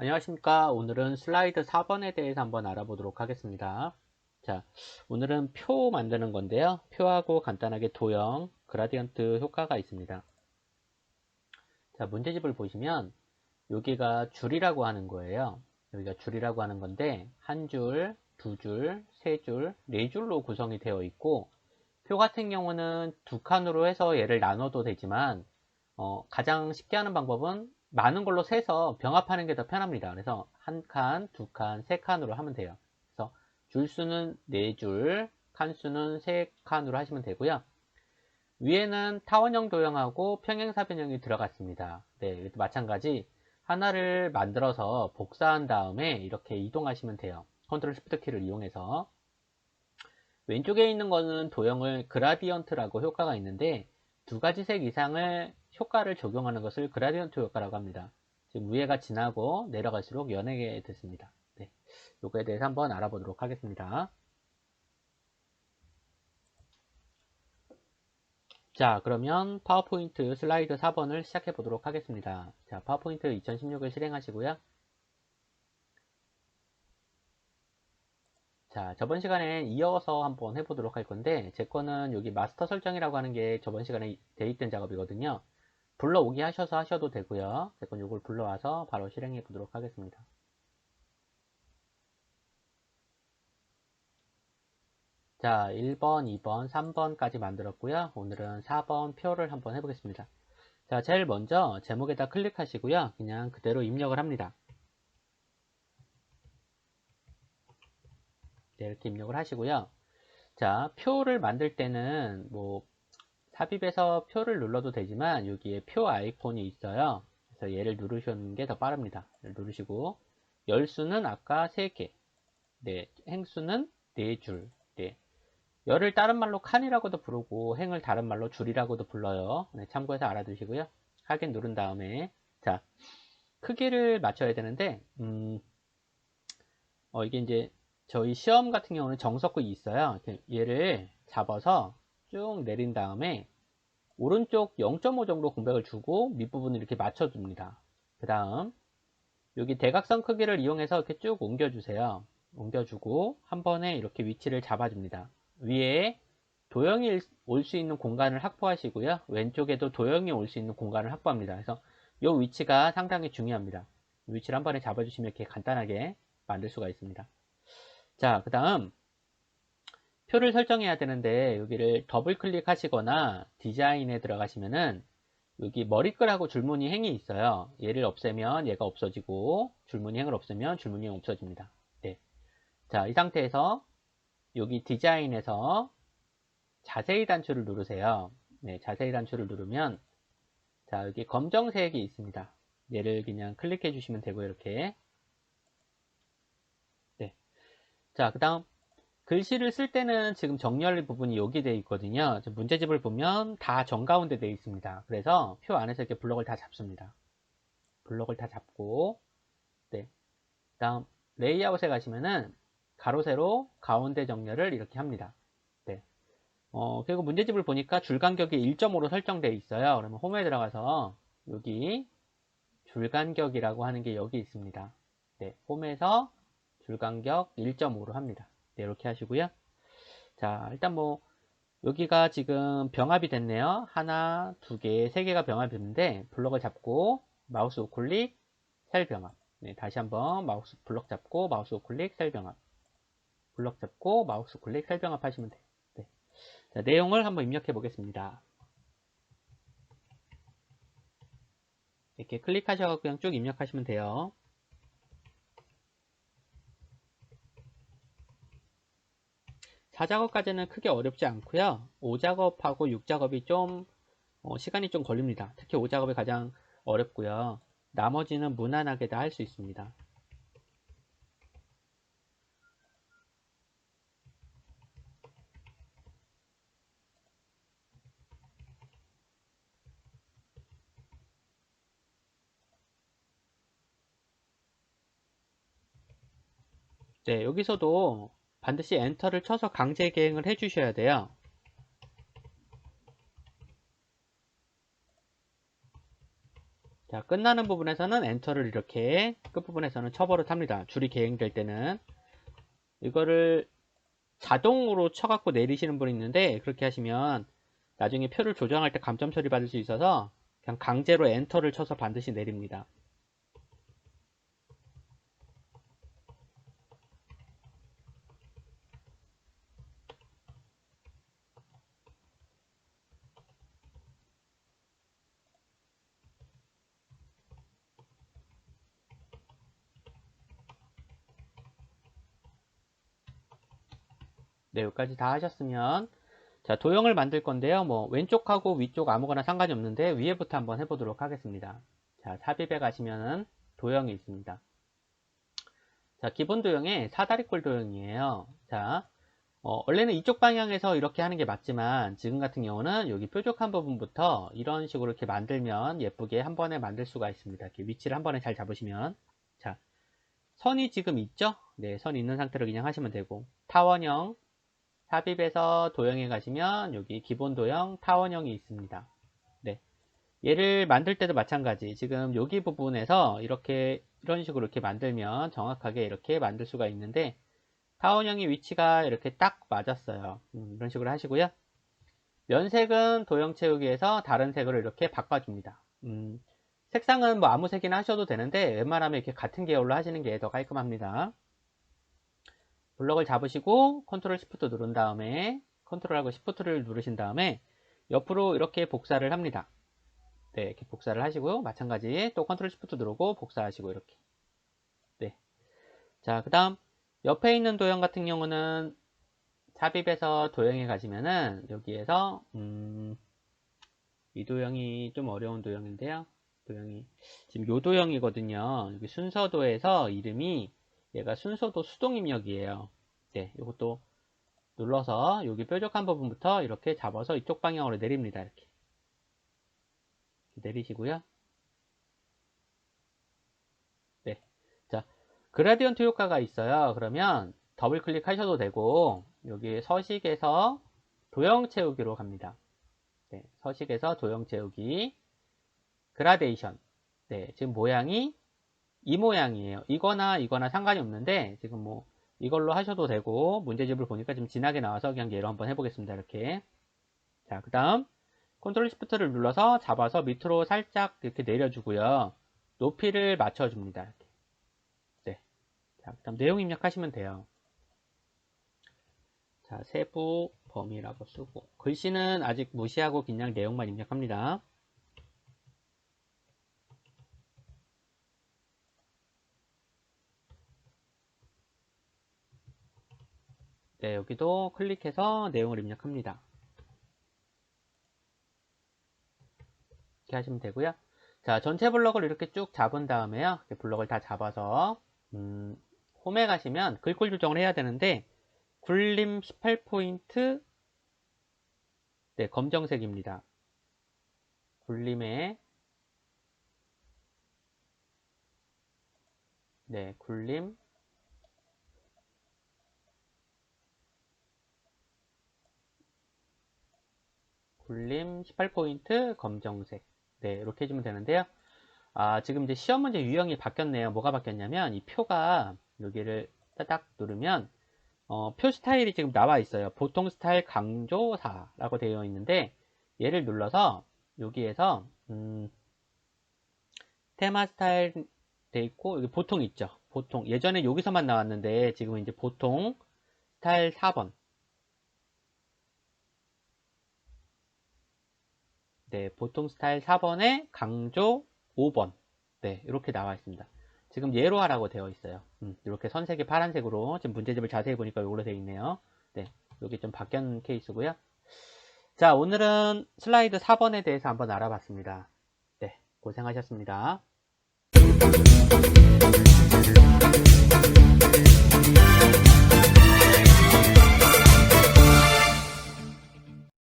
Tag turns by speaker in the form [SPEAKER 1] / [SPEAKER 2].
[SPEAKER 1] 안녕하십니까. 오늘은 슬라이드 4번에 대해서 한번 알아보도록 하겠습니다. 자 오늘은 표 만드는 건데요. 표하고 간단하게 도형 그라디언트 효과가 있습니다. 자 문제집을 보시면 여기가 줄이라고 하는 거예요. 여기가 줄이라고 하는 건데 한 줄, 두 줄, 세 줄, 네 줄로 구성이 되어 있고 표 같은 경우는 두 칸으로 해서 얘를 나눠도 되지만 어, 가장 쉽게 하는 방법은 많은 걸로 세서 병합하는 게 더 편합니다. 그래서 한 칸, 두 칸, 세 칸으로 하면 돼요. 그래서 줄 수는 네 줄, 칸 수는 세 칸으로 하시면 되고요. 위에는 타원형 도형하고 평행사변형이 들어갔습니다. 네, 마찬가지 하나를 만들어서 복사한 다음에 이렇게 이동하시면 돼요. 컨트롤 시프트 키를 이용해서 왼쪽에 있는 거는 도형을 그라디언트라고 효과가 있는데 두 가지 색 이상을 효과를 적용하는 것을 그라디언트 효과라고 합니다. 지금 위에가 진하고 내려갈수록 연하게 됐습니다. 네, 요거에 대해서 한번 알아보도록 하겠습니다. 자 그러면 파워포인트 슬라이드 4번을 시작해 보도록 하겠습니다. 자 파워포인트 2016을 실행하시고요. 자 저번 시간에 이어서 한번 해보도록 할 건데 제 거는 여기 마스터 설정이라고 하는 게 저번 시간에 돼 있던 작업이거든요. 불러오기 하셔서 하셔도 되고요. 제건 이걸 불러와서 바로 실행해 보도록 하겠습니다. 자, 1번, 2번, 3번까지 만들었고요. 오늘은 4번 표를 한번 해보겠습니다. 자, 제일 먼저 제목에다 클릭하시고요. 그냥 그대로 입력을 합니다. 네, 이렇게 입력을 하시고요. 자, 표를 만들 때는 뭐 삽입해서 표를 눌러도 되지만 여기에 표 아이콘이 있어요. 그래서 얘를 누르시는 게 더 빠릅니다. 누르시고 열수는 아까 3개 네, 행수는 4줄 네. 열을 다른 말로 칸이라고도 부르고 행을 다른 말로 줄이라고도 불러요. 네, 참고해서 알아두시고요. 확인 누른 다음에 자 크기를 맞춰야 되는데 음, 어, 이게 이제 저희 시험 같은 경우는 정석이 있어요. 얘를 잡아서 쭉 내린 다음에 오른쪽 0.5 정도 공백을 주고 밑부분을 이렇게 맞춰줍니다. 그 다음 여기 대각선 크기를 이용해서 이렇게 쭉 옮겨주세요. 옮겨주고 한 번에 이렇게 위치를 잡아줍니다. 위에 도형이 올 수 있는 공간을 확보하시고요. 왼쪽에도 도형이 올 수 있는 공간을 확보합니다. 그래서 이 위치가 상당히 중요합니다. 위치를 한 번에 잡아주시면 이렇게 간단하게 만들 수가 있습니다. 자, 그 다음 표를 설정해야 되는데 여기를 더블 클릭하시거나 디자인에 들어가시면은 여기 머리글하고 줄무늬 행이 있어요. 얘를 없애면 얘가 없어지고 줄무늬 행을 없애면 줄무늬 행 없어집니다. 네. 자, 이 상태에서 여기 디자인에서 자세히 단추를 누르세요. 네, 자세히 단추를 누르면 자, 여기 검정색이 있습니다. 얘를 그냥 클릭해 주시면 되고 이렇게 네. 자, 그 다음 글씨를 쓸 때는 지금 정렬 부분이 여기 되어 있거든요. 문제집을 보면 다 정가운데 되어 있습니다. 그래서 표 안에서 이렇게 블록을 다 잡습니다. 블록을 다 잡고 네. 다음 레이아웃에 가시면은 가로 세로 가운데 정렬을 이렇게 합니다. 네. 어, 그리고 문제집을 보니까 줄 간격이 1.5로 설정되어 있어요. 그러면 홈에 들어가서 여기 줄 간격이라고 하는 게 여기 있습니다. 네. 홈에서 줄 간격 1.5로 합니다. 네, 이렇게 하시고요. 자, 일단 뭐 여기가 지금 병합이 됐네요. 하나, 두 개, 세 개가 병합이 됐는데 블럭을 잡고 마우스 우클릭, 셀 병합. 네, 다시 한번 마우스 블럭 잡고 마우스 우클릭, 셀 병합. 블럭 잡고 마우스 우클릭, 셀 병합 하시면 돼요. 네. 자, 내용을 한번 입력해 보겠습니다. 이렇게 클릭하셔서 그냥 쭉 입력하시면 돼요. 4작업까지는 크게 어렵지 않고요. 5작업하고 6작업이 좀 어, 시간이 좀 걸립니다. 특히 5작업이 가장 어렵고요. 나머지는 무난하게 다 할 수 있습니다. 네, 여기서도 반드시 엔터를 쳐서 강제 개행을 해 주셔야 돼요. 자, 끝나는 부분에서는 엔터를 이렇게 끝부분에서는 쳐버릇합니다. 줄이 개행될 때는 이거를 자동으로 쳐갖고 내리시는 분이 있는데 그렇게 하시면 나중에 표를 조정할 때 감점 처리 받을 수 있어서 그냥 강제로 엔터를 쳐서 반드시 내립니다. 네, 여기까지 다 하셨으면 자, 도형을 만들 건데요. 뭐 왼쪽하고 위쪽 아무거나 상관이 없는데 위에부터 한번 해보도록 하겠습니다. 자, 삽입에 가시면은 도형이 있습니다. 자, 기본 도형에 사다리꼴 도형이에요. 자, 어, 원래는 이쪽 방향에서 이렇게 하는 게 맞지만 지금 같은 경우는 여기 뾰족한 부분부터 이런 식으로 이렇게 만들면 예쁘게 한 번에 만들 수가 있습니다. 이렇게 위치를 한 번에 잘 잡으시면 자, 선이 지금 있죠? 네, 선 있는 상태로 그냥 하시면 되고 타원형 삽입에서 도형에 가시면 여기 기본 도형 타원형이 있습니다. 네. 얘를 만들 때도 마찬가지. 지금 여기 부분에서 이렇게 이런 식으로 이렇게 만들면 정확하게 이렇게 만들 수가 있는데 타원형의 위치가 이렇게 딱 맞았어요. 음, 이런 식으로 하시고요. 면색은 도형 채우기에서 다른 색으로 이렇게 바꿔줍니다. 음, 색상은 뭐 아무 색이나 하셔도 되는데 웬만하면 이렇게 같은 계열로 하시는 게 더 깔끔합니다. 블럭을 잡으시고 컨트롤 시프트 누른 다음에 컨트롤하고 시프트를 누르신 다음에 옆으로 이렇게 복사를 합니다. 네, 이렇게 복사를 하시고요. 마찬가지 또 컨트롤 시프트 누르고 복사하시고 이렇게. 네. 자, 그 다음 옆에 있는 도형 같은 경우는 삽입에서 도형에 가시면은 여기에서 음, 이 도형이 좀 어려운 도형인데요. 도형이 지금 요 도형이거든요. 여기 순서도에서 이름이 얘가 순서도 수동 입력이에요. 네, 이것도 눌러서 여기 뾰족한 부분부터 이렇게 잡아서 이쪽 방향으로 내립니다. 이렇게 내리시고요. 네, 자 그라디언트 효과가 있어요. 그러면 더블 클릭하셔도 되고 여기 서식에서 도형 채우기로 갑니다. 네, 서식에서 도형 채우기 그라데이션 네, 지금 모양이 이 모양이에요. 이거나 이거나 상관이 없는데 지금 뭐 이걸로 하셔도 되고 문제집을 보니까 좀 진하게 나와서 그냥 얘로 한번 해보겠습니다. 이렇게 자, 그 다음 컨트롤 시프트를 눌러서 잡아서 밑으로 살짝 이렇게 내려주고요. 높이를 맞춰줍니다. 이렇게. 네. 자, 그 다음 내용 입력하시면 돼요. 자, 세부 범위라고 쓰고 글씨는 아직 무시하고 그냥 내용만 입력합니다. 네, 여기도 클릭해서 내용을 입력합니다. 이렇게 하시면 되고요. 자, 전체 블럭을 이렇게 쭉 잡은 다음에요. 블럭을 다 잡아서 음, 홈에 가시면 글꼴 조정을 해야 되는데 굴림 18포인트 네, 검정색입니다. 굴림에 네, 굴림 굴림 18포인트 검정색. 네 이렇게 해주면 되는데요. 아 지금 이제 시험 문제 유형이 바뀌었네요. 뭐가 바뀌었냐면 이 표가 여기를 따닥 누르면 어, 표 스타일이 지금 나와 있어요. 보통 스타일 강조사 라고 되어 있는데 얘를 눌러서 여기에서 음, 테마 스타일 돼 있고 여기 보통 있죠. 보통. 예전에 여기서만 나왔는데 지금은 이제 보통 스타일 4번 네, 보통 스타일 4번에 강조 5번. 네, 이렇게 나와 있습니다. 지금 예로 하라고 되어 있어요. 음, 이렇게 선색이 파란색으로 지금 문제집을 자세히 보니까 이걸로 되어 있네요. 네, 여기 좀 바뀐 케이스고요. 자, 오늘은 슬라이드 4번에 대해서 한번 알아봤습니다. 네, 고생하셨습니다.